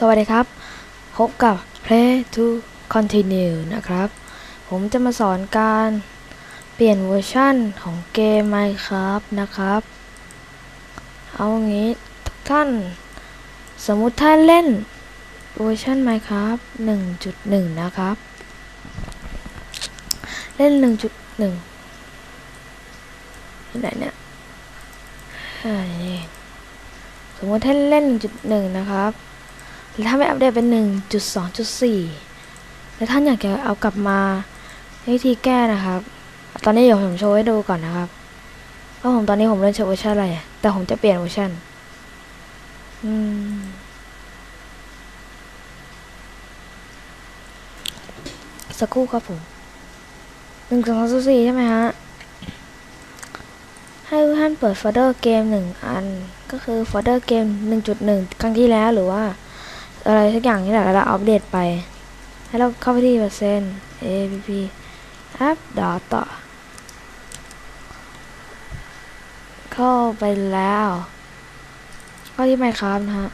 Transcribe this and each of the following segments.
สวัสดีครับพบกับ Play to Continue นะครับ ผมจะมาสอนการเปลี่ยนเวอร์ชั่นของเกม Minecraft นะครับ เอางี้ทุกท่าน สมมุติถ้านเล่นเวอร์ชัน Minecraft 1.1 นะครับ เล่น 1.1ที่ไหนเนี่ยสมมติถ้านเล่น 1.1 นะครับ แล้วถ้าไม่อัปเดตเป็น 1.2.4 แล้วท่านอยากจะเอากลับมาวิธีแก้นะครับ ตอนนี้เดี๋ยวผมโชว์ให้ดูก่อนนะครับว่าะผมตอนนี้ผมเล่นเวอร์ชันอะไร แต่ผมจะเปลี่ยนเวอร์ชันอืมสักครู่ครับผมหนึ่งสองสามสี่ใช่ไหมฮะ ให้ท่านเปิดโฟลเดอร์เกมหนึ่งอัน ก็คือโฟลเดอร์เกม1.1ครั้งที่แล้วหรือว่า อะไรสักอย่างนี่แหละแล้วเราอัปเดตไป ให้เราเข้าไปที่เปอร์เซ็นต์ app app data เข้าไปแล้วเข้าที่ Minecraft นะฮะ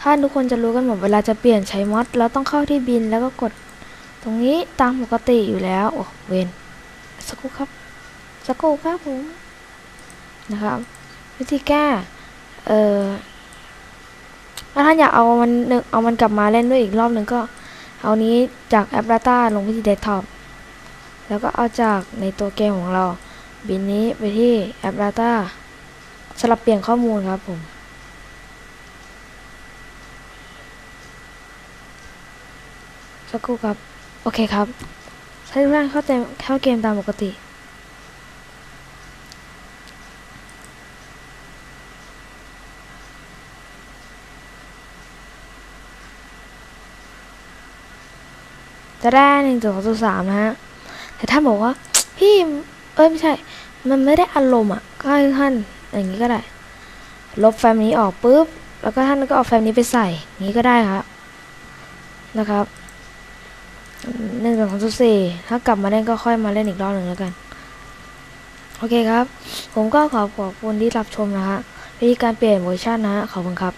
ท่านทุกคนจะรู้กันหมดเวลาจะเปลี่ยนใช้มอดเราต้องเข้าที่บินแล้วก็กดตรงนี้ตามปกติอยู่แล้ว โอ้เวนสักครู่ครับ สักครู่ครับผม นะครับ วิธีแก้ เอ่อ ถ้าท่านอยากเอามันนึเอามันกลับมาเล่นด้วยอีกรอบหนึ่งก็ เอานี้จากแอป Data ลงไปที่เดสก์ท็อปแล้วก็เอาจากในตัวเกมของเรา บินนี้ไปที่แอป Data สลับเปลี่ยนข้อมูลครับผมสักครู่ครับ โอเคครับ ใช้ทุกท่านเข้าเต็มเข้าเกมตามปกติ จะได้หนึ่งจุดสองจุดสามนะฮะ แต่ท่านบอกว่า พี่เอ้ยไม่ใช่ มันไม่ได้อารมณ์อะก็ให้ท่านอย่างนี้ก็ได้ ลบแฟ้มนี้ออกปุ๊บ แล้วก็ท่านก็เอาแฟ้มนี้ไปใส่อย่างนี้ก็ได้ครับนะครับหนึ่งสองสามสี่ถ้ากลับมาเล่นก็ค่อยมาเล่นอีกรอบหนึ่งแล้วกัน โอเคครับ ผมก็ขอขอบคุณที่รับชมนะฮะวิธีการเปลี่ยนเวอร์ชันนะฮะขอบคุณครับ